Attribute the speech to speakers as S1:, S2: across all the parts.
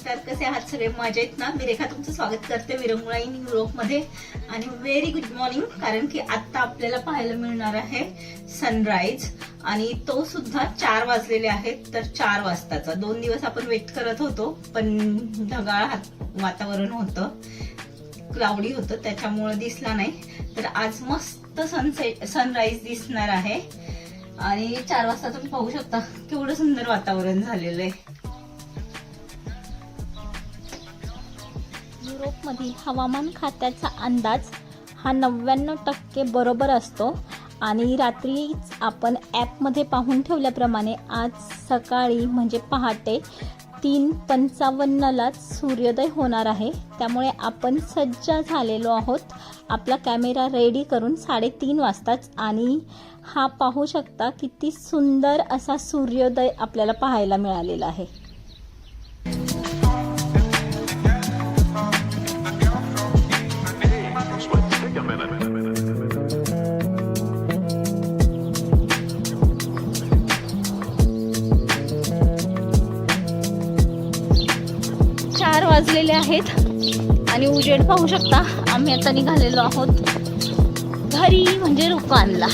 S1: नमस्कार कसे आहात सगळे? मजेत ना? मी रेखा तुमचं स्वागत करते विरंगुळाई इन युरोपमध्ये आणि व्हेरी गुड मॉर्निंग कारण की आत्ता आपल्याला पाहायला मिळणार आहे सनराईज आणि तो सुद्धा चार वाजलेले आहेत तर चार वाजताचा. दोन दिवस आपण वेट करत होतो पण ढगाळ हात- वातावरण होतं. क्लाउडी होतं त्याच्यामुळे दिसला नाही. तर आज मस्त सनसेट सनराईज दिसणार आहे. आणि चार वाजता तुम्ही पाहू शकता केवढं सुंदर वातावरण झालेलं आहे.
S2: युरोपमधील हवामान खात्याचा अंदाज हा नव्याण्णव टक्के बरोबर असतो. आणि रात्रीच आपण ॲपमध्ये पाहून ठेवल्याप्रमाणे आज सकाळी म्हणजे पहाटे तीन पंचावन्नलाच सूर्योदय होणार आहे. त्यामुळे आपण सज्ज झालेलो आहोत. आपला कॅमेरा रेडी करून साडेतीन वाजताच आणि हा पाहू शकता किती सुंदर असा सूर्योदय आपल्याला पाहायला मिळालेला आहे. आहेत. आणि उजेड पाहू शकता आम्ही आता निघालेलो आहोत घरी म्हणजे रुकानला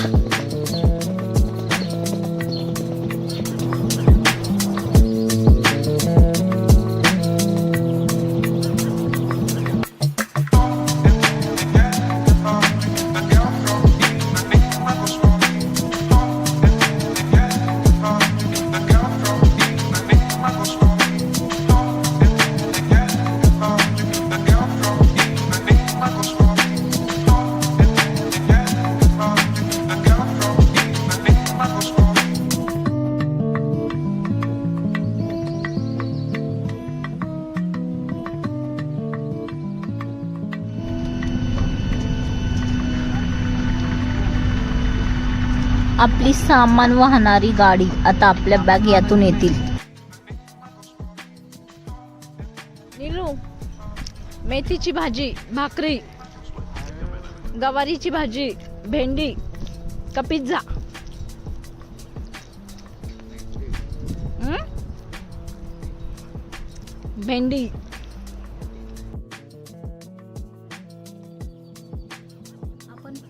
S2: आपली सामान वाहणारी गाडी आता आपल्या बॅग यातून येतील. नीलू मेथीची भाजी भाकरी गवारीची भाजी भेंडी का पिझ्झा? भेंडी.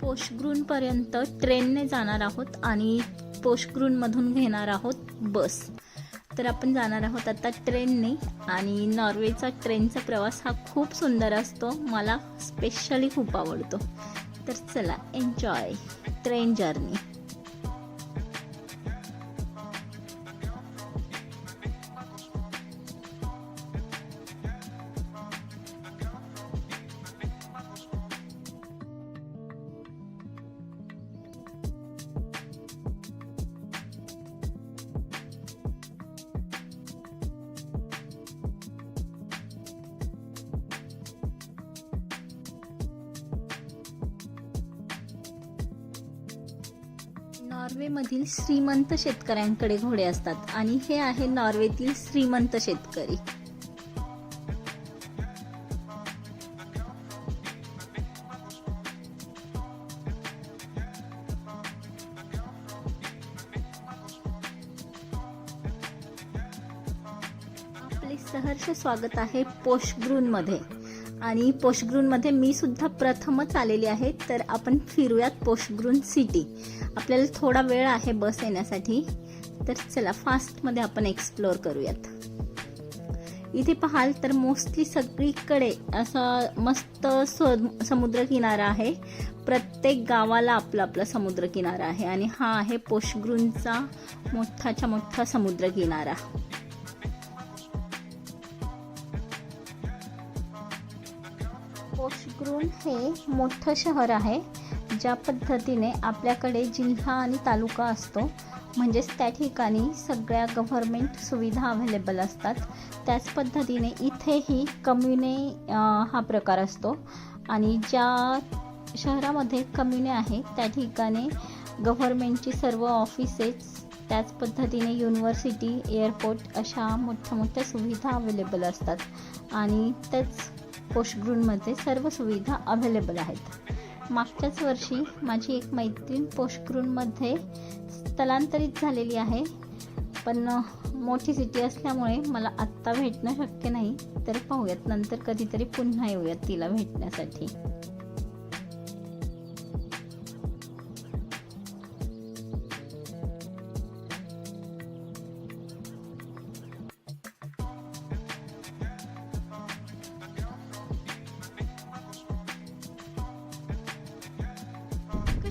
S2: पोशग्रूनपर्यंत ट्रेनने जाणार आहोत आणि पोशग्रूनमधून घेणार आहोत बस. तर आपण जाणार आहोत आता ट्रेनने आणि नॉर्वेचा ट्रेनचा प्रवास हा खूप सुंदर असतो. मला स्पेशली खूप आवडतो. तर चला एन्जॉय ट्रेन जर्नी नॉर्वेमधील श्रीमंत शेतकऱ्यांकडे घोडे असतात आणि हे आहे नॉर्वेतील श्रीमंत शेतकरी. आपले सहर्ष स्वागत आहे पोशग्रूनमध्ये आणि पोशग्रूनमध्ये मी सुद्धा प्रथमच आलेली आहे तर आपण फिरूयात पोशग्रून सिटी. आपल्याला थोडा वेळ आहे बस येण्यासाठी तर चला फास्टमध्ये आपण एक्सप्लोअर करूयात. इथे पाहाल तर मोस्टली सगळीकडे असा मस्त समुद्रकिनारा आहे. प्रत्येक गावाला आपला आपला समुद्रकिनारा आहे आणि हा आहे पोशग्रूनचा मोठाच्या मोठा समुद्रकिनारा. पोशग्रून हे मोठं शहर आहे ज्या पद्धतीने आपल्याकडे जिल्हा आणि तालुका असतो. म्हणजेच त्या ठिकाणी सगळ्या गव्हर्मेंट सुविधा अवेलेबल असतात. त्याच पद्धतीने इथेही कम्युने हा प्रकार असतो. आणि ज्या शहरामध्ये कम्युने आहे त्या ठिकाणी गव्हर्मेंटची सर्व ऑफिसेस त्याच पद्धतीने युनिव्हर्सिटी एअरपोर्ट अशा मोठ्या मोठ्या सुविधा अवेलेबल असतात. आणि त्याच पोशग्रूनमध्ये सर्व सुविधा अवेलेबल आहेत. मागच्याच वर्षी माझी एक मैत्रीण पोशग्रूनमध्ये स्थलांतरित झालेली आहे. पण मोठी सिटी असल्यामुळे मला आत्ता भेटणं शक्य नाही. तर पाहूयात नंतर कधीतरी पुन्हा येऊयात तिला भेटण्यासाठी.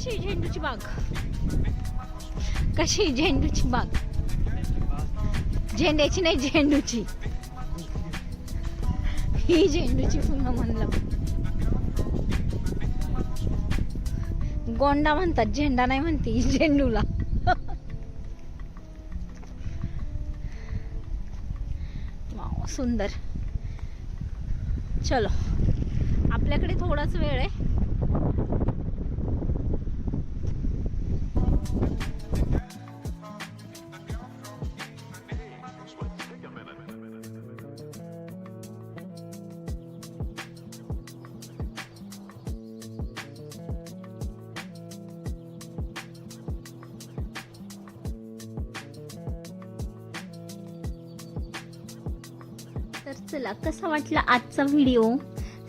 S2: कशी झेंडूची बाग? कशी झेंडूची बाग? झेंड्याची नाही झेंडूची. ही झेंडूची फुलं म्हणलं. गोंडा म्हणतात झेंडा नाही म्हणते झेंडूला. वाव, सुंदर. चलो आपल्याकडे थोडाच वेळ आहे. तर चला कसा वाटला आजचा व्हिडिओ?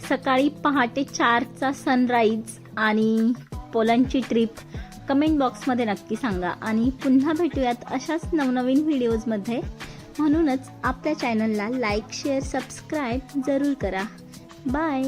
S2: सकाळी पहाटे चारचा सनराईज आणि पोलांची ट्रिप कमेंट बॉक्समध्ये नक्की सांगा. आणि पुन्हा भेटूयात अशाच नवनवीन व्हिडिओजमध्ये. म्हणूनच आपल्या चॅनलला लाईक शेअर सबस्क्राईब जरूर करा. बाय!